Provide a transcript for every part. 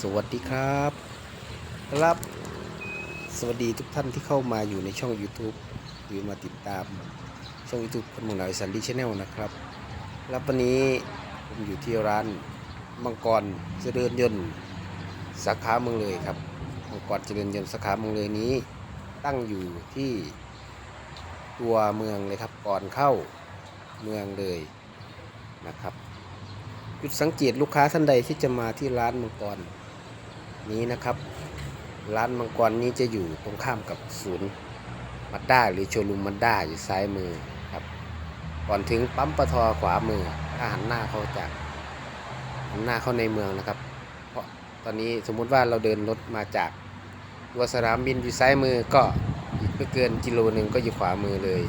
สวัสดีครับ ครับ สวัสดีทุกท่านที่เข้ามาอยู่ในช่อง YouTube หรือมาติดตามช่อง YouTube คนเมืองหนาวอีสันดีชาแนลนะครับแล้ววันนี้ผมอยู่ที่ร้านมังกรเจริญยนต์สาขาเมืองเลยครับมังกรเจริญยนต์สาขาเมืองเลยนี้ ตั้งอยู่ที่ตัวเมืองเลยครับก่อนเข้าเมืองเลยนะครับจุดสังเกตลูกค้าท่านใดที่จะมาที่ร้านมังกร นี้นะครับ ร้านมังกรนี้จะอยู่ตรงข้ามกับศูนย์มัดด้าหรือโชว์รูมมัดด้าอยู่ซ้ายมือครับ ก่อนถึงปั๊มปตทขวามือถ้าหันหน้าเข้าจากหันหน้าเข้าในเมืองนะครับ เพราะตอนนี้สมมุติว่าเราเดินรถมาจากตัวสนามบินอยู่ซ้ายมือก็อีกไม่เกินกิโลหนึ่งก็อยู่ขวามือเลย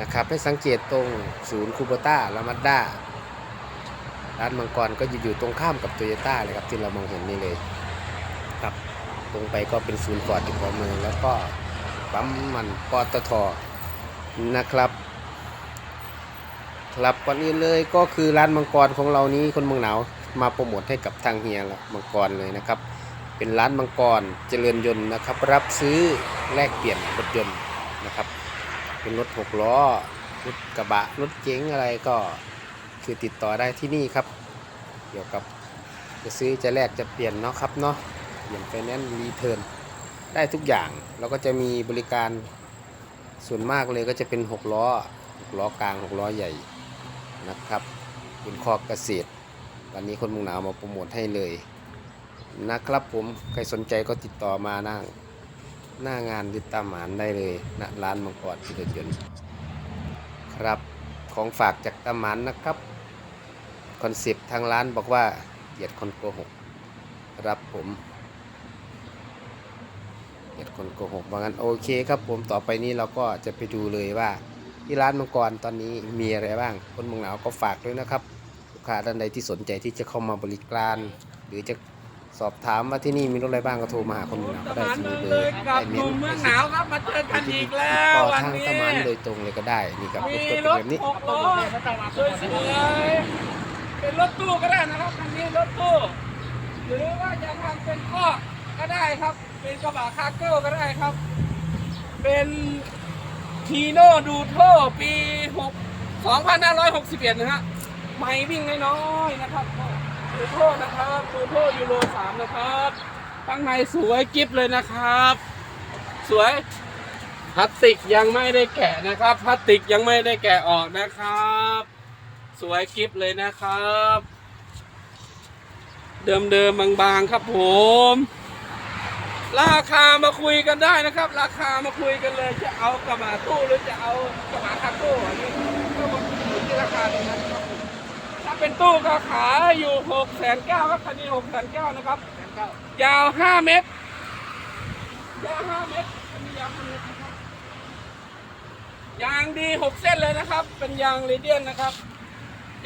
นะครับให้สังเกตตรงศูนย์คูโบต้าและมัดด้าร้านมังกรก็อยู่ตรงข้ามกับโตโยต้าเลยครับที่เรามองเห็นนี่เลย ตรงไปก็เป็นศูนย์ฟอร์ดที่ขวามือแล้วก็ปั๊มมันปตทนะครับ ครับก่อนอื่นเลยก็คือร้านมังกรของเรานี้คนเมืองหนาวมาโปรโมทให้กับทางเฮียละมังกรเลยนะครับ เป็นร้านมังกรเจริญยนต์นะครับ รับซื้อแลกเปลี่ยนรถยนต์นะครับ เป็นรถหกล้อรถกระบะรถเก๋งอะไรก็คือติดต่อได้ที่นี่ครับ เกี่ยวกับจะซื้อจะแลกจะเปลี่ยนเนาะครับเนาะ เปลี่ยนไฟแนนซ์รีเทิร์นได้ทุกอย่างเราก็จะมีบริการส่วนมากเลยก็จะเป็น 6 ล้อ 6 ล้อกลาง 6 ล้อใหญ่นะครับเป็นคอกเกษตร วันนี้คนมุงหนาวมาโปรโมทให้เลยนะครับผมใครสนใจก็ติดต่อมาหน้าหน้างานหรือตามหมานได้เลยณร้านมังกรจิตรยนต์ครับของฝากจากตาหมันนะครับคอนเซปต์ทางร้านบอกว่าเหยียดคนโกหกครับผม เหยียดคนโกหกว่างั้นโอเคครับผมต่อไปนี้เราก็จะไปดูเลยว่า ที่ร้านมังกรตอนนี้มีอะไรบ้าง คนเมืองหนาวก็ฝากด้วยนะครับลูกค้าท่านใดที่สนใจที่จะเข้ามาบริการ หรือจะสอบถามว่าที่นี่มีรถอะไรบ้างก็โทรมาหาคนเมืองหนาวก็ได้ที่มีเบอร์กับได้หเมนุ่นมเมืองหนาวครับมาเจอกันอีกแล้วต่อวันทางนี้ตะมันโดยตรงเลยก็ได้นี่ครับมีเป็นรตัวถแบบนี้หกล้อสวยๆเป็นรถตู้ก็ได้นะครับคันนี้รถตู้หรือว่าจะทำเป็นข้อกก็ได้ครับ เป็นกระบะคาร์เกิลก็ได้ครับ เป็นทีโน่ดูโทปี6 2561 นะฮะไม่วิ่งน้อยๆนะครับดูโทนะครับดูโทยูโร3นะครับข้างในสวยกิฟเลยนะครับ สวยพลาสติกยังไม่ได้แกะนะครับพลาสติกยังไม่ได้แกะออกนะครับ สวยกิฟเลยนะครับ เดิมๆบางๆครับผม ราคามาคุยกันได้นะครับ ราคามาคุยกันเลย จะเอากระบะตู้หรือจะเอากระบะคาร์โก้อันนี้ก็มาคุยอยู่ที่ราคาตรงนั้นครับผมถ้าเป็นตู้ก็ขายอยู่หกแสนเก้าครับคันนี้หกแสนเก้านะครับยาวห้าเมตรยาวห้าเมตรอันนี้ยาวห้าเมตรนะครับยางดีหกเส้นเลยนะครับ เป็นยางเรเดียนนะครับ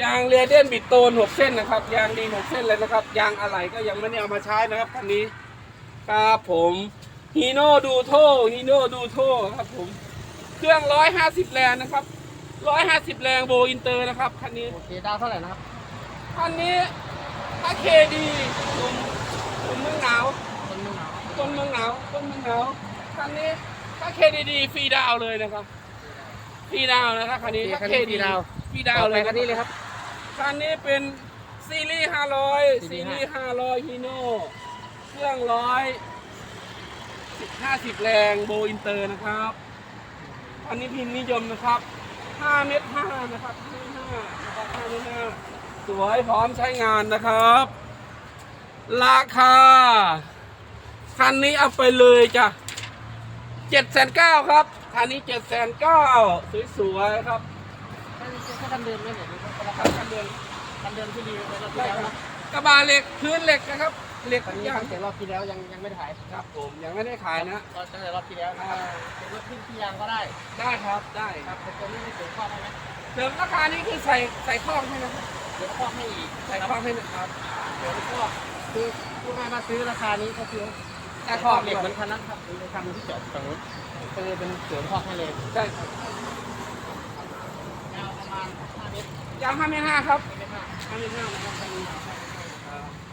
ยางเรเดียนบิดโตนหกเส้นนะครับยางดีหกเส้นเลยนะครับยางอะไหล่ก็ยังไม่ได้เอามาใช้นะครับคันนี้ ครับผมฮีโน่ดูโทฮีโน่ดูโทครับผม เครื่องร้อยห้าสิบแรงนะครับร้อยห้าสิบแรงโบอินเตอร์นะครับคันนี้ โอเคดาวเท่าไหร่นะครับคันนี้ถ้าเคดีกลุ่มกลุ่มเมืองหนาวคนมึงหนาวต้นเมืองหนาวต้นเมืองหนาวคันนี้ถ้าเคดีฟรีดาวน์เลยนะครับฟรีดาวน์นะครับคันนี้ถ้าเคดีฟรีดาวน์เลยคันนี้เลยครับคันนี้เป็นซีรีส์500ซีซีรีรีส์ส์500ฮีโน่ เครื่องร้อยสิบห้าสิบแรงโบอินเตอร์นะครับ อันนี้พิมพ์นิยมนะครับ5เมตร5นะครับ5เมตร5นะครับ5เมตร5สวยพร้อมใช้งานนะครับ ราคา คันนี้เอาไปเลยจ้ะเจ็ดแสนเก้าครับ คันนี้เจ็ดแสนเก้าสวยๆครับแค่แค่คันเดิมไม่เห็นนะครับครับคันเดินคันเดิมที่ดีเลยรอบที่ได้แล้วครันะบกระบะเหล็กพื้นเหล็กนะครับ เหล็กคันทุกนี้อย่างตั้งแต่รอบที่แล้วยังยังไม่ได้ขายครับผมยังไม่ได้ขายนะก็ตั้งแต่รอบที่แล้วนะครับเป็นรถขึ้นที่ยางก็ได้ได้ครับได้ครับแต่ตัวนี้ไม่เสริมข้อให้ไหมเสริมราคานี้คือใส่ใส่ข้องให้นะครับเดี๋ยวข้อให้อีกใส่ข้องให้นะครับเดี๋ยวข้อคือพูดง่ายว่าซื้อราคานี้ก็คือใส่แต่ข้ข้ออเหเหล็ล็กกเหเหมืมืออนนคันนั้นครับคือคันที่จอดตรงนู้นก็เลยเป็นเสริมข้อให้เลยใช่ครับยาวประมาณ5เมตรยางห้าเมตรห้าครับ5เมตรห้าห้าเมตรห้านะครับ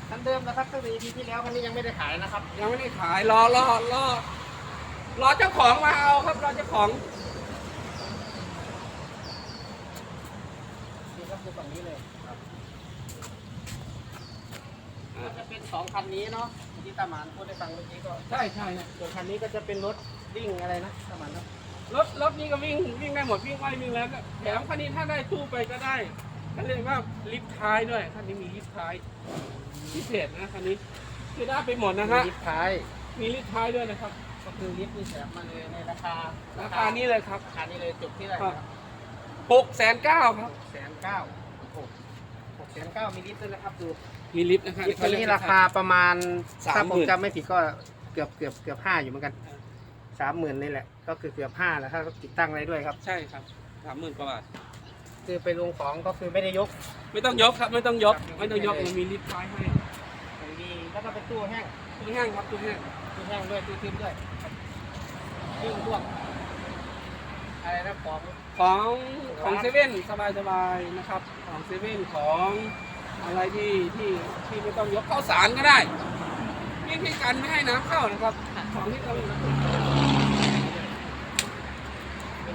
คันนี้คันเดิมนะครับตั้งแต่ EP ที่แล้วคันนี้ยังไม่ได้ขายนะครับ ยังไม่ได้ขายรอรอรอรอเจ้าของมาเอาครับรอเจ้าของนี่ก็คือฝั่งนี้เลยก็จะเป็นสองคันนี้เนาะที่ตาหมานพูดให้ฟังเมื่อกี้ก็ใช่ใช่ส่วนคันนี้ก็จะเป็นรถวิ่งอะไรนะตาหมานเนาะรถรถนี้ก็วิ่งวิ่งได้หมดวิ่งไววิ่งแล้วก็แถมคันนี้ถ้าได้ตู้ไปก็ได้ ก็เรียกว่าลิฟต์ท้ายด้วยคันนี้มีลิฟต์ท้ายพิเศษนะคันนี้คือได้ไปหมดนะมีฮะลิฟต์ท้าย มีลิฟต์ท้ายด้วยนะครับ ก็คือลิฟต์นี่แถมมาเลยในราคาราคานี้เลยครับราคานี้เลยจบที่เท่าไหร่ครับหกแสนเก้าครับแสนเก้าหกแสนเก้ามีลิฟต์ด้วยนะครับดูมีลิฟต์นะครับลิฟต์ตัวนี้ราคาประมาณสามถ้าหผมื่มนจำไม่ผิดก็เกือบเกือบเกือบห้าอยู่เหมือนกันสามหมื่นนี่แหละ ก็คือเกือบห้าแล้วถ้าติดตั้งอะไรด้วยครับ ใช่ครับสามหมื่นกว่าบาท คือไปลงของก็คือไม่ได้ยกไม่ต้องยกครับ ไม่ต้องยก ไม่ต้องยกมันมีลิฟต์ท้ายให้มีแล้วก็เป็นตู้แห้งตู้แห้งครับตู้แห้งตู้แห้งด้วยตู้ทึบด้วยยิ่งพวกอะไรนะของของของเซเว่นสบายสบายๆนะครับ ของเซเว่นของอะไรที่ที่ที่ไม่ต้องยกข้าวสารก็ได้วิธีการไม่ให้น้ำเข้านะครับของที่เรา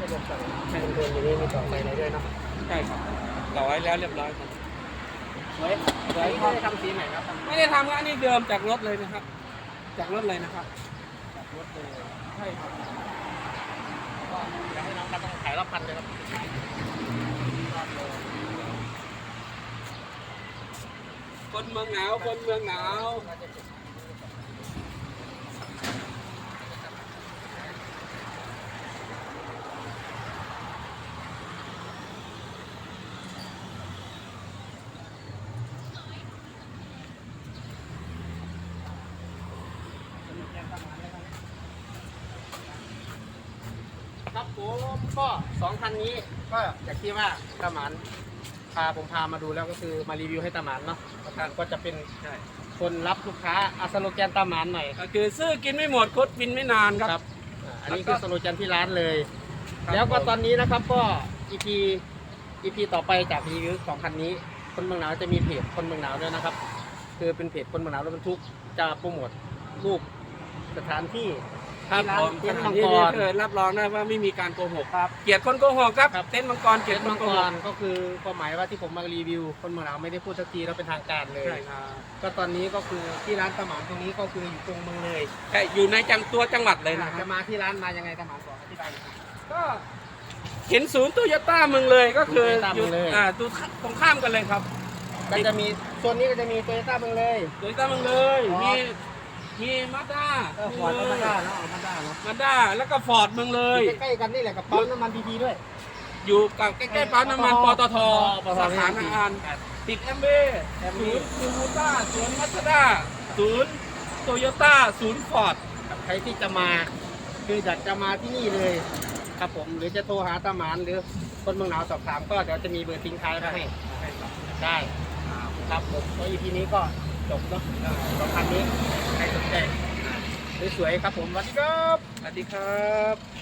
ไม่ได้ลงต่อแข่งเดินอยู่นี่มีต่อไฟอะไรด้วยเนาะใช่ครับต่อไว้แล้วเรียบร้อยครับสวยสวยไม่ได้ทำสีใหม่ครับไม่ได้ทำงานนี่เดิมจากรถเลยนะครับ จากรถเลยนะครับจากรถเลยใช่ครับก็อยากให้น้องครับต้องขายรอบพันเลยครับรอบโลคนเมืองหนาวคนเมืองหนาว ก็สองคันนี้ก็อย่างที่ว่าตาหมานพาผมพามาดูแล้วก็คือมารีวิวให้ตาหมานเนาะประธานก็จะเป็นใช่คนรับลูกค้าอาสโลแกนตาหมานหน่อยก็คือซื้อกินไม่หมดคดบินไม่นานครับอ่าอันนี้แล้วก็คือสโลแกนที่ร้านเลยครับแล้วก็ผมตอนนี้นะครับก็ EP EP ต่อไปจากรีวิวของคันนี้คนเมืองหนาวจะมีเพจคนเมืองหนาวด้วยนะครับ คือเป็นเพจคนเมืองหนาวรถบรรทุกจะโปรโมทรูปสถานที่ ครับที่ร้านผมเต็นท์มังที่กนี่รเคยรับรองได้ว่าไม่มีการโกหก ครับ เกลียดคนโกหกครับครับ เต้นท์มังกรเกลีเจ็ยดดคมันงโกกหกรก็คือความหมายว่าที่ผมมารีวิว คนเมืองหนาวไม่ได้พูดสักทีแล้วเป็นทางการเลย ใช่ครับก็ตอนนี้ก็คือที่ร้านตะหมานตรงนี้ก็คืออยู่ตรงเมืองเลยใช่อยู่ในจังตัวจังหวัดเลยนะครัจะบมาที่ร้านมายังไงตะหมานบอกอธิบายหน่อย ก็เห็นศูนย์โตโยต้าเมืองเลยก็คือ Toyota อยู่เมืองเลย อ่าตรงตรงข้ามกันเลยครับก็จะมีโซนนี้ก็จะมีโตโยต้าเมืองเลย โตโยต้าเมืองเลยอ๋อมี มีมาด้าก็ฟอร์ดก็มาด้าเนาะเอามาด้าเนาะมาด้าแล้วก็ฟอร์ดเมืองเลยอยู่ใกล้ๆกันนี่แหละกับปั๊มน้ำมันดีๆด้วย อยู่กับใกล้ๆปั๊มน้ำมันปตทปตท สาขาหนางานติดแอมเบแอมศูมี่นย์ซูซูต้าศูนย์มัสด้าศูนย์โตโยต้าศูนย์ฟอร์ดใครที่จะมาคืออยากจะมาที่นี่เลย ครับผมหรือจะโทรหาตะหมานหรือคนเมืองหนาวสอบถามก็เดี๋ยวจะมีเบอร์ทิ้งท้ายไว้ให้ได้ครับผมก็ EP นี้ก็ จบเนาะสองคันนี้ใครสนใจสวยๆครับผมสวัสดีครับสวัสดีครับ